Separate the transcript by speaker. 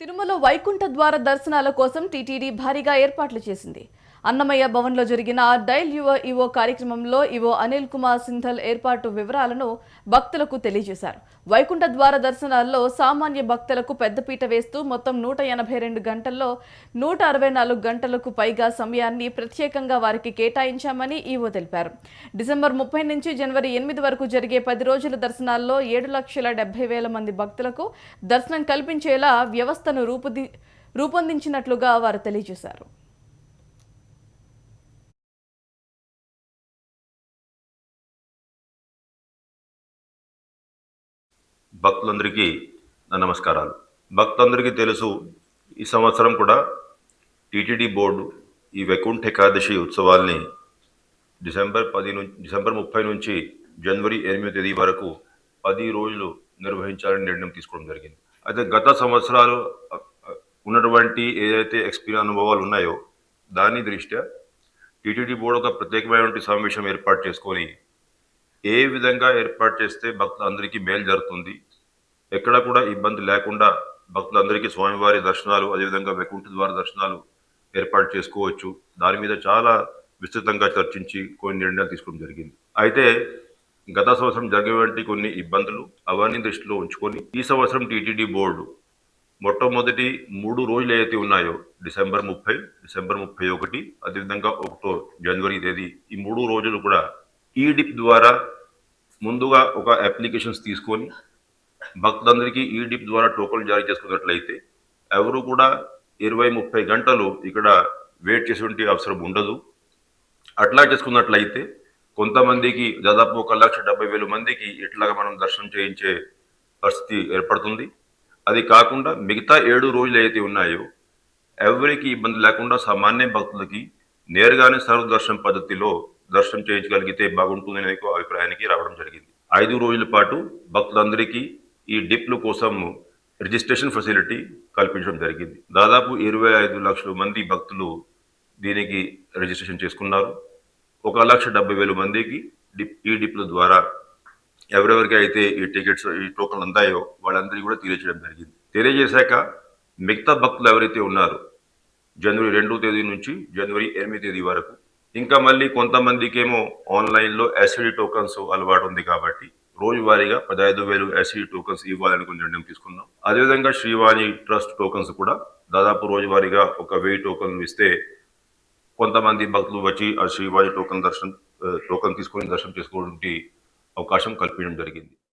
Speaker 1: తిరుమల వైకుంఠ ద్వార దర్శనాల కోసం టీటీడీ భారీగా ఏర్పాట్లు చేసింది. అన్నమయ్య భవన్లో జరిగిన డైల్ యువ ఇవో కార్యక్రమంలో ఇవో అనిల్ కుమార్ సింథల్ ఏర్పాటు వివరాలను భక్తులకు తెలియజేశారు. వైకుంఠ ద్వార దర్శనాల్లో సామాన్య భక్తులకు పెద్దపీట వేస్తూ మొత్తం నూట ఎనభై రెండు గంటల్లో నూట అరవై నాలుగు గంటలకు పైగా సమయాన్ని ప్రత్యేకంగా వారికి కేటాయించామని ఈవో తెలిపారు. డిసెంబర్ ముప్పై నుంచి జనవరి ఎనిమిది వరకు జరిగే పది రోజుల దర్శనాల్లో ఏడు లక్షల డెబ్బై వేల మంది భక్తులకు దర్శనం కల్పించేలా వ్యవస్థను రూపుది రూపొందించినట్లుగా వారు తెలియజేశారు.
Speaker 2: భక్తులందరికీ నా నమస్కారాలు. భక్తులందరికీ తెలుసు ఈ సంవత్సరం కూడా టీటీడీ బోర్డు ఈ వైకుంఠ ఏకాదశి ఉత్సవాల్ని డిసెంబర్ పది నుంచి డిసెంబర్ ముప్పై నుంచి జనవరి ఎనిమిది తేదీ వరకు పది రోజులు నిర్వహించాలని నిర్ణయం తీసుకోవడం జరిగింది. అయితే గత సంవత్సరాలు ఉన్నటువంటి ఏదైతే ఎక్స్పీరియన్స్ అనుభవాలు ఉన్నాయో దాని దృష్ట్యా టీటీడీ బోర్డు ఒక ప్రత్యేకమైనటువంటి సమావేశం ఏర్పాటు చేసుకొని ఏ విధంగా ఏర్పాటు చేస్తే భక్తులందరికీ మేలు జరుగుతుంది? ఎక్కడ కూడా ఇబ్బంది లేకుండా భక్తులందరికీ స్వామివారి దర్శనాలు అదేవిధంగా వైకుంఠ ద్వార దర్శనాలు ఏర్పాటు చేసుకోవచ్చు. దాని మీద చాలా విస్తృతంగా చర్చించి కొన్ని నిర్ణయాలు తీసుకోవడం జరిగింది. అయితే గత సంవత్సరం జరిగినటువంటి కొన్ని ఇబ్బందులు అవన్నీ దృష్టిలో ఉంచుకొని ఈ సంవత్సరం టీటీడీ బోర్డు మొట్టమొదటి మూడు రోజులు ఏవైతే ఉన్నాయో డిసెంబర్ ముప్పై డిసెంబర్ ముప్పై ఒకటి అదేవిధంగా ఒకటో జనవరి తేదీ ఈ మూడు రోజులు కూడా ఈ డిప్ ద్వారా ముందుగా ఒక అప్లికేషన్స్ తీసుకొని భక్తులందరికీ ఈ డిప్ ద్వారా టోకన్లు జారీ చేసుకున్నట్లయితే ఎవరు కూడా ఇరవై ముప్పై గంటలు ఇక్కడ వెయిట్ చేసేటువంటి అవసరం ఉండదు. అట్లా చేసుకున్నట్లయితే కొంతమందికి దాదాపు ఒక లక్ష డెబ్బై వేల మందికి ఇట్లాగా మనం దర్శనం చేయించే పరిస్థితి ఏర్పడుతుంది. అది కాకుండా మిగతా ఏడు రోజులు అయితే ఉన్నాయో ఎవరికి ఇబ్బంది లేకుండా సామాన్య భక్తులకి నేరుగానే సర్వదర్శనం పద్ధతిలో దర్శనం చేయించగలిగితే బాగుంటుందనే ఒక అభిప్రాయానికి రావడం జరిగింది. ఐదు రోజుల పాటు భక్తులందరికీ ఈ డిప్ల కోసం రిజిస్ట్రేషన్ ఫెసిలిటీ కల్పించడం జరిగింది. దాదాపు ఇరవై ఐదు లక్షల మంది భక్తులు దీనికి రిజిస్ట్రేషన్ చేసుకున్నారు. ఒక లక్ష డెబ్బై వేల మందికి డిప్ ఈ డిప్ల ద్వారా ఎవరెవరికి అయితే ఈ టికెట్స్ ఈ టోకన్లు అందాయో వాళ్ళందరికీ కూడా తెలియజేయడం జరిగింది. తెలియజేశాక మిగతా భక్తులు ఎవరైతే ఉన్నారో జనవరి రెండో తేదీ నుంచి జనవరి ఎనిమిది తేదీ వరకు ఇంకా మళ్ళీ కొంతమందికి ఏమో ఆన్లైన్లో ఎస్ఈడి టోకన్స్ అలవాటు ఉంది కాబట్టి రోజువారీగా పదహైదు వేలు ఎస్ఈడి టోకన్స్ ఇవ్వాలని కొన్ని నిర్ణయం తీసుకున్నాం అదేవిధంగా శ్రీవాణి ట్రస్ట్ టోకన్స్ కూడా దాదాపు రోజువారీగా ఒక వెయ్యి టోకన్లు ఇస్తే కొంతమంది భక్తులు వచ్చి ఆ శ్రీవాణి టోకన్ దర్శనం టోకన్ తీసుకొని దర్శనం చేసుకోవడానికి అవకాశం కల్పించడం జరిగింది.